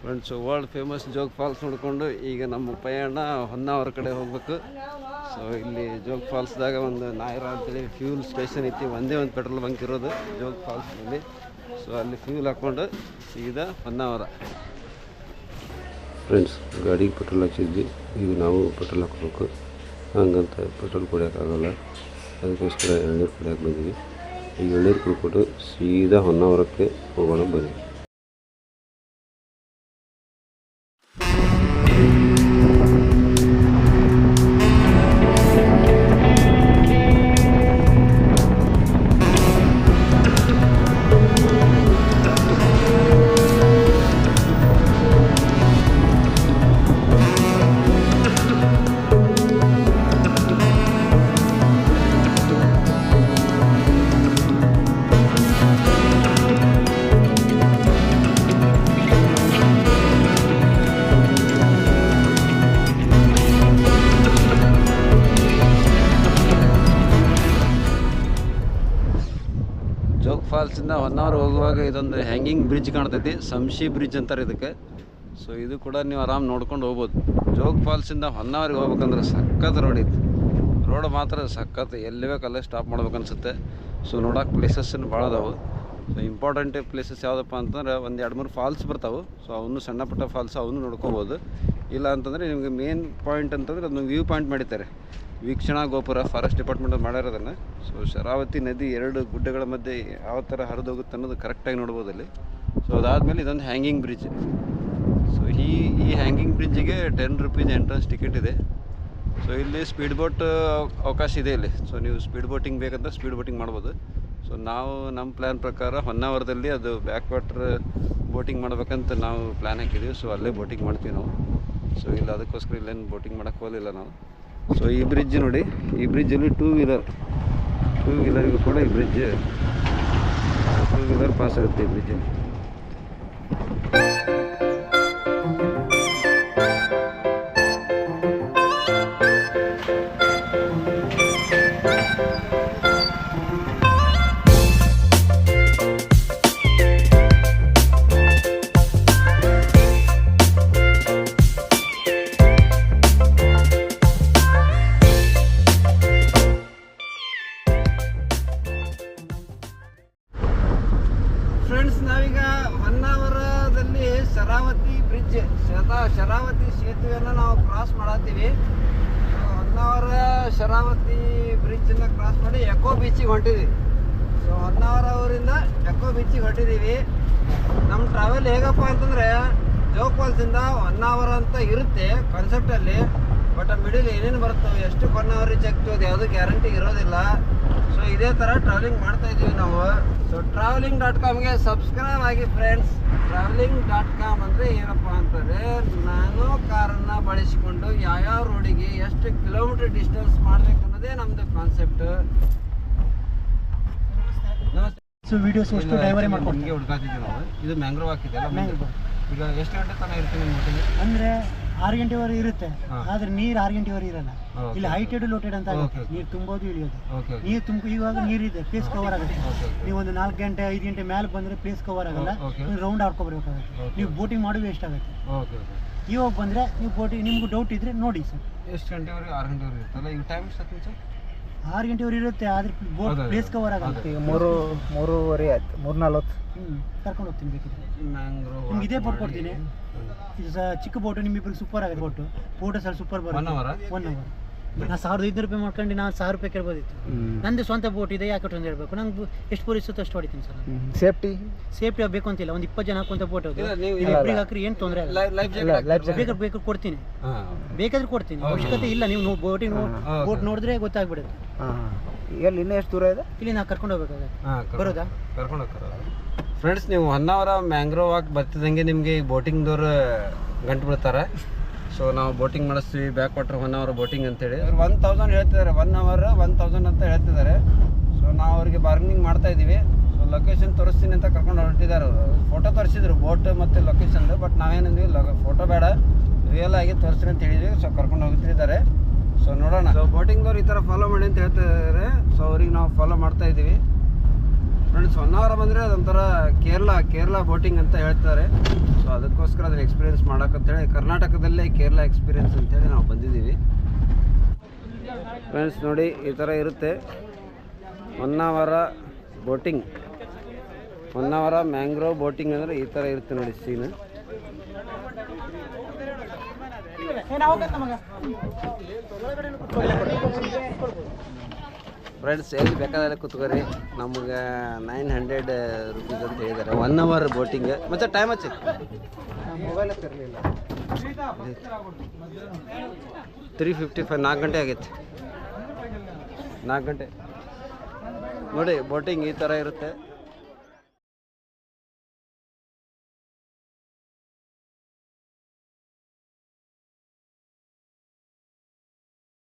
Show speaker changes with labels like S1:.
S1: Friends world famous Jog Falls ನೋಡಿಕೊಂಡು ಈಗ ನಮ್ಮ ಪಯಣ ಹೊನ್ನಾವರ ಕಡೆ ಹೋಗ್ಬೇಕು. ಸೊ ಇಲ್ಲಿ ಜೋಗ್ ಫಾಲ್ಸ್ದಾಗ ಒಂದು ನಾಯರ ಅಂತೇಳಿ ಫ್ಯೂಲ್ ಸ್ಟೇಷನ್ ಐತಿ, ಒಂದೇ ಒಂದು ಪೆಟ್ರೋಲ್ ಬಂಕ್ ಇರೋದು ಜೋಗ್ ಫಾಲ್ಸ್ನಲ್ಲಿ ಸೊ ಅಲ್ಲಿ ಫ್ಯೂಲ್ ಹಾಕ್ಕೊಂಡು ಸೀದಾ ಹೊನ್ನಾವರ. ಫ್ರೆಂಡ್ಸ್ ಗಾಡಿಗೆ ಪೆಟ್ರೋಲ್ ಹಾಕ್ಸಿದ್ವಿ, ಈಗ ನಾವು ಪೆಟ್ರೋಲ್ ಹಾಕ್ಬೇಕು. ಹಂಗಂತ ಪೆಟ್ರೋಲ್ ಕುಡಿಯೋಕ್ಕಾಗಲ್ಲ. ಅದಕ್ಕೋಸ್ಕರ ಎಳ್ನೀರು ಕುಡಿಯೋಕೆ ಬಂದ್ವಿ. ಈಗ ಎಳ್ನೀರು ಕುಡ್ಕೊಂಡು ಸೀದಾ ಹೊನ್ನಾವರಕ್ಕೆ ಹೋಗೋಣ ಬನ್ನಿ. ಫಾಲ್ಸಿಂದ ಒನ್ ಅವರ್ ಹೋಗುವಾಗ ಇದೊಂದು ಹ್ಯಾಂಗಿಂಗ್ ಬ್ರಿಡ್ಜ್ ಕಾಣ್ತೈತಿ. ಸಂಶಿ ಬ್ರಿಡ್ಜ್ ಅಂತಾರೆ ಇದಕ್ಕೆ. ಸೊ ಇದು ಕೂಡ ನೀವು ಆರಾಮ್ ನೋಡ್ಕೊಂಡು ಹೋಗ್ಬೋದು. ಜೋಗ್ ಫಾಲ್ಸಿಂದ ಹೊನ್ನಾವರಿಗೆ ಹೋಗ್ಬೇಕಂದ್ರೆ ಸಖತ್ ರೋಡ್ ಇತ್ತು ರೋಡ್ ಮಾತ್ರ ಸಖತ್ ಎಲ್ಲಿ ಬೇಕಲ್ಲೇ ಸ್ಟಾಪ್ ಮಾಡ್ಬೇಕು ಅನ್ಸುತ್ತೆ ಸೊ ನೋಡೋಕೆ ಪ್ಲೇಸಸ್ ಭಾಳ ಅದಾವು. ಸೊ ಇಂಪಾರ್ಟೆಂಟ್ ಪ್ಲೇಸಸ್ ಯಾವುದಪ್ಪ ಅಂತಂದ್ರೆ ಒಂದು ಎರಡು ಮೂರು ಫಾಲ್ಸ್ ಬರ್ತಾವೆ. ಸೊ ಅವನು ಸಣ್ಣ ಪುಟ್ಟ ಫಾಲ್ಸ್ ಅವನು ನೋಡ್ಕೋಬೋದು. ಇಲ್ಲ ಅಂತಂದರೆ ನಿಮಗೆ ಮೇನ್ ಪಾಯಿಂಟ್ ಅಂತಂದ್ರೆ ಅದನ್ನು ವ್ಯೂ ಪಾಯಿಂಟ್ ಮಾಡಿದ್ದಾರೆ. ವೀಕ್ಷಣಾ ಗೋಪುರ ಫಾರೆಸ್ಟ್ ಡಿಪಾರ್ಟ್ಮೆಂಟ್ ಮಾಡಿರೋದನ್ನು. ಸೊ ಶರಾವತಿ ನದಿ ಎರಡು ಗುಡ್ಡಗಳ ಮಧ್ಯೆ ಯಾವ ಥರ ಹರಿದೋಗುತ್ತೆ ಅನ್ನೋದು ಕರೆಕ್ಟಾಗಿ ನೋಡ್ಬೋದು ಅಲ್ಲಿ. ಸೊ ಅದಾದಮೇಲೆ ಇದೊಂದು ಹ್ಯಾಂಗಿಂಗ್ ಬ್ರಿಡ್ಜ್ ಸೊ ಈ ಈ ಹ್ಯಾಂಗಿಂಗ್ ಬ್ರಿಡ್ಜಿಗೆ ಟೆನ್ ರುಪೀಸ್ ಎಂಟ್ರೆನ್ಸ್ ಟಿಕೆಟ್ ಇದೆ. ಸೊ ಇಲ್ಲಿ ಸ್ಪೀಡ್ ಬೋಟ್ ಅವಕಾಶ ಇದೆ ಇಲ್ಲಿ. ಸೊ ನೀವು ಸ್ಪೀಡ್ ಬೋಟಿಂಗ್ ಬೇಕಂತ ಸ್ಪೀಡ್ ಬೋಟಿಂಗ್ ಮಾಡ್ಬೋದು. ಸೊ ನಾವು ನಮ್ಮ ಪ್ಲ್ಯಾನ್ ಪ್ರಕಾರ ಹೊನ್ನಾವರದಲ್ಲಿ ಅದು ಬ್ಯಾಕ್ ವಾಟ್ರ್ ಬೋಟಿಂಗ್ ಮಾಡ್ಬೇಕಂತ ನಾವು ಪ್ಲ್ಯಾನ್ ಹಾಕಿದ್ದೀವಿ ಸೊ ಅಲ್ಲೇ ಬೋಟಿಂಗ್ ಮಾಡ್ತೀವಿ ನಾವು. ಸೊ ಇಲ್ಲ, ಅದಕ್ಕೋಸ್ಕರ ಇಲ್ಲೇನು ಬೋಟಿಂಗ್ ಮಾಡೋಕ್ಕೆ ಹೋಗಲಿಲ್ಲ ನಾವು. ಸೊ ಈ ಬ್ರಿಡ್ಜ್ ನೋಡಿ, ಈ ಬ್ರಿಡ್ಜಲ್ಲಿ ಟೂ ವೀಲರ್ ಟೂ ವೀಲರ್ಗೂ ಕೂಡ ಈ ಬ್ರಿಡ್ಜ್ ಟೂ ವೀಲರ್ ಪಾಸ್ ಆಗುತ್ತೆ ಈ ಬ್ರಿಡ್ಜಲ್ಲಿ ಶರಾವತಿ ಬ್ರಿಡ್ಜ್ ಶತಾ ಶರಾವತಿ ಸೇತುವೆಯನ್ನು ನಾವು ಕ್ರಾಸ್ ಮಾಡತ್ತೀವಿ. ಹೊನ್ನಾವರ ಶರಾವತಿ ಬ್ರಿಡ್ಜನ್ನ ಕ್ರಾಸ್ ಮಾಡಿ ಎಕೋ ಬೀಚಿಗೆ ಹೊಂಟಿದ್ದೀವಿ ಸೊ ಹೊನ್ನಾವರ ಊರಿಂದ ಎಕೋ ಬೀಚಿಗೆ ಹೊಂಟಿದ್ದೀವಿ ನಮ್ಮ ಟ್ರಾವೆಲ್ ಹೇಗಪ್ಪ ಅಂತಂದರೆ ಜೋಗ್ ಫಾಲ್ಸಿಂದ ಹೊನ್ನಾವರ ಅಂತ ಇರುತ್ತೆ ಕಾನ್ಸೆಪ್ಟಲ್ಲಿ ಬಟ್ ಮಿಡಿಲ್ ಏನೇನು ಬರ್ತವೆ ಎಷ್ಟು ಅವರ್ ರೀಚ್ ಆಗ್ತೀವಿ ಅದು ಯಾವುದೂ ಗ್ಯಾರಂಟಿ ಇರೋದಿಲ್ಲ. ಸೊ ಇದೇ ಥರ ಟ್ರಾವೆಲಿಂಗ್ ಮಾಡ್ತಾ ಇದ್ದೀವಿ ನಾವು. ಸೊ ಟ್ರಾವೆಲಿಂಗ್ ಡಾಟ್ ಕಾಮ್ಗೆ ಸಬ್ಸ್ಕ್ರೈಬ್ ಆಗಿ ಫ್ರೆಂಡ್ಸ್ ಟ್ರಾವೆಲಿಂಗ್ ಡಾಟ್ ಕಾಮ್ ಅಂದರೆ ಏನಪ್ಪ ಅಂತಂದರೆ ನಾನು ಕಾರನ್ನು ಬಳಸಿಕೊಂಡು ಯಾವ್ಯಾವ ರೋಡಿಗೆ ಎಷ್ಟು ಕಿಲೋಮೀಟರ್ ಡಿಸ್ಟೆನ್ಸ್ ಮಾಡ್ಬೇಕು ಅನ್ನೋದೇ ನಮ್ದು ಕಾನ್ಸೆಪ್ಟ್
S2: ಸೊ ವಿಡಿಯೋಸ್ ಡೈವರೇ
S1: ಹುಡ್ಕಾತಿದ್ದೀವಿ ನಾವು. ಇದು ಮ್ಯಾಂಗ್ರೋವ್
S2: Mangrove.
S1: ಈಗ ಎಷ್ಟು ಗಂಟೆ ತನಕ ಇರ್ತೀವಿ
S2: ಅಂದ್ರೆ ಆರು ಗಂಟೆವರೆಗೆ ಇರುತ್ತೆ. ಆದ್ರೆ ನೀರು ಆರು ಗಂಟೆವರೆಗೆ ಇರಲ್ಲ. ಇಲ್ಲಿ ಹೈಟೆಡ್ ಲೋಟೆಡ್ ಅಂತ ಆಗುತ್ತೆ. ನೀರು ತುಂಬೋದು ಇಳಿಯೋದು. ನೀರು ತುಂಬ ಇವಾಗ ನೀರಿದೆ ಪ್ಲೇಸ್ ಕವರ್ ಆಗುತ್ತೆ. ನೀವು ಒಂದು ನಾಲ್ಕು ಗಂಟೆ ಐದು ಗಂಟೆ ಮೇಲೆ ಬಂದ್ರೆ ಪ್ಲೇಸ್ ಕವರ್ ಆಗಲ್ಲ. ರೌಂಡ್ ಆಡ್ಕೊಬರ್ಬೇಕಾಗುತ್ತೆ. ನೀವು ಬೋಟಿಂಗ್ ಮಾಡಿ ವೇಸ್ಟ್ ಆಗುತ್ತೆ. ಇವಾಗ ಬಂದ್ರೆ ನೀವು ಬೋಟಿಂಗ್ ನಿಮ್ಗೆ ಡೌಟ್ ಇದ್ರೆ ನೋಡಿ ಸರ್.
S1: ಎಷ್ಟು ಗಂಟೆವರೆಗೆ ಆರು ಗಂಟೆವರೆಗೆ ಇರ್ತಲ್ಲ ಈಗ ಟೈಮ್ ಸರ್.
S2: ಆರು ಗಂಟೆವರೆಗೆ ಇರುತ್ತೆ ಆದ್ರೆ ಬೋಟ್ ಪ್ಲೇಸ್ ಕವರ್ ಆಗುತ್ತೆ.
S1: ಈಗ
S3: ಮೂರು ಮೂರುವರೆ ಆಯ್ತು ಮೂರು ನಲ್ವತ್ತು
S2: ಹ್ಞೂ ಕರ್ಕೊಂಡು ಹೋಗ್ತೀನಿ ಬೇಕಿದ್ರೆ. ನಿಮ್ಗೆ ಇದೇ ಬೋಟ್ ಕೊಡ್ತೀನಿ. ಇದು ಸಹ ಚಿಕ್ಕ ಬೋಟು ನಿಮ್ಮಿಬ್ಬರಿಗೆ ಸೂಪರ್ ಆಗುತ್ತೆ ಬೋಟು ಫೋಟೋಸ್ ಅಲ್ಲಿ ಸೂಪರ್ ಬರುತ್ತೆ. ಒನ್ ಅವರ್ ನಾ ಸಾವಿರದ ಐದುನೂರು ರೂಪಾಯಿ ಮಾಡ್ಕೊಂಡು ನಾನು ಸಾವಿರ ರೂಪಾಯಿ ಕೇಳ್ಬೋದಿತ್ತು. ನಂದು ಸ್ವಂತ ಬೋಟ್ ಇದೆ ಯಾಕೆ ಅಂತ ಹೇಳ್ಬೇಕು ನಂಗೆ ಎಷ್ಟು ಪೂರೈಸುತ್ತೋ ಅಷ್ಟು ಹೊಡಿತೀನಿ ಸರ್.
S3: ಸೇಫ್ಟಿ?
S2: ಸೇಫ್ಟಿ ಬೇಕು ಅಂತಿಲ್ಲ ಒಂದು ಇಪ್ಪತ್ತು ಜನ ಹಾಕುವಂತ ಬೋಟ್ ಹೋದ್ರೆ ಇಬ್ಬರಿಗೆ ಹಾಕ್ರಿ ಏನು ತೊಂದರೆ
S3: ಇಲ್ಲ,
S2: ಬೇಕಾದ್ರೆ ಬೇಕು ಕೊಡ್ತೀನಿ.
S1: ಹಾಂ.
S2: ಬೇಕಾದ್ರೆ ಕೊಡ್ತೀನಿ. ಅವಶ್ಯಕತೆ ಇಲ್ಲ ನೀವು ಬೋಟಿಂಗ್
S1: ಹಾ,
S2: ಬೋಟ್. ನೋಡಿದ್ರೆ ಗೊತ್ತಾಗ್ಬಿಡುತ್ತೆ.
S3: ಹಾಂ ಎಲ್ಲಿ ಇನ್ನೂ ಎಷ್ಟು ದೂರ ಇದೆ?
S2: ಇಲ್ಲಿ ನಾ ಕರ್ಕೊಂಡು ಹೋಗ್ಬೇಕಾಗತ್ತೆ.
S1: ಹಾಂ
S2: ಬರೋದಾ?
S1: ಕರ್ಕೊಂಡು ಹೋಗ್ತಾರ. ಫ್ರೆಂಡ್ಸ್ ನೀವು ಹೊನ್ನಾವರ ಮ್ಯಾಂಗ್ರೋವ್ ಹಾಕಿ ಬರ್ತಿದ್ದಂಗೆ ನಿಮಗೆ ಬೋಟಿಂಗ್ದವ್ರು ಗಂಟು ಬಿಡ್ತಾರೆ ಸೊ ನಾವು ಬೋಟಿಂಗ್ ಮಾಡಿಸ್ತೀವಿ back water one hour boating ಅಂತೇಳಿ. ಅವ್ರು ಒನ್ ತೌಸಂಡ್ ಹೇಳ್ತಿದ್ದಾರೆ ಒನ್ ಅವರ್ ಒನ್ ತೌಸಂಡ್ ಅಂತ ಹೇಳ್ತಿದ್ದಾರೆ. ಸೊ ನಾವು ಅವರಿಗೆ ಬಾರ್ಗನಿಂಗ್ ಮಾಡ್ತಾ ಇದ್ದೀವಿ ಸೊ ಲೊಕೇಶನ್ ತೋರಿಸ್ತೀನಿ ಅಂತ ಕರ್ಕೊಂಡು ಹೊರಟಿದ್ದಾರೆ ಅವರು. ಫೋಟೋ ತೋರಿಸಿದ್ರು ಬೋಟ್ ಮತ್ತು ಲೊಕೇಶನ್ ಬಟ್ ನಾವೇನಂದ್ವಿ ಫೋಟೋ ಬೇಡ. ರಿಯಲ್ ಆಗಿ ತೋರಿಸ್ತೀನಿ ಅಂತ ಹೇಳಿದ್ವಿ. ಸೊ ಕರ್ಕೊಂಡು ಹೋಗ್ತಿದ್ದಾರೆ. ಸೊ ನೋಡೋಣ. ಸೊ ಬೋಟಿಂಗ್ದವ್ರು ಈ ಥರ ಫಾಲೋ ಮಾಡಿ ಅಂತ ಹೇಳ್ತಿದ್ದಾರೆ. ಸೊ ಅವ್ರಿಗೆ ನಾವು ಫಾಲೋ ಮಾಡ್ತಾ ಇದ್ದೀವಿ ಫ್ರೆಂಡ್ಸ್ ಹೊನ್ನಾವರ ಬಂದರೆ ಅದೊಂಥರ ಕೇರಳ ಕೇರಳ ಬೋಟಿಂಗ್ ಅಂತ ಹೇಳ್ತಾರೆ. ಸೊ ಅದಕ್ಕೋಸ್ಕರ ಅದನ್ನ ಮಾಡೋಕ್ಕಂತೇಳಿ ಕರ್ನಾಟಕದಲ್ಲೇ ಕೇರಳ ಎಕ್ಸ್ಪೀರಿಯನ್ಸ್ ಅಂತೇಳಿ ನಾವು ಬಂದಿದ್ದೀವಿ. ಫ್ರೆಂಡ್ಸ್ ನೋಡಿ, ಈ ಥರ ಇರುತ್ತೆ. Honnavar boating Honnavar mangrove boating ಅಂದರೆ ಈ ಥರ ಇರುತ್ತೆ ನೋಡಿ ಸೀನ್ ಫ್ರೆಂಡ್ಸ್ ಎಲ್ಲಿ ಬೇಕಾದಲ್ಲೇ ಕೂತ್ಕೋರಿ. ನಮ್ಗೆ ನೈನ್ ಹಂಡ್ರೆಡ್ ರುಪೀಸ್ ಅಂತ ಹೇಳಿದ್ದಾರೆ ಒನ್ ಅವರ್ ಬೋಟಿಂಗ್ ಮತ್ತೆ ಟೈಮ್ ಹಚ್ಚಿ
S3: ಮೊಬೈಲ್ ಇರಲಿಲ್ಲ.
S1: ತ್ರೀ ಫಿಫ್ಟಿ ಫೈವ್ ನಾಲ್ಕು ಗಂಟೆ ಆಗೈತೆ. ನಾಲ್ಕು ಗಂಟೆ. ನೋಡಿ ಬೋಟಿಂಗ್ ಈ ಥರ ಇರುತ್ತೆ.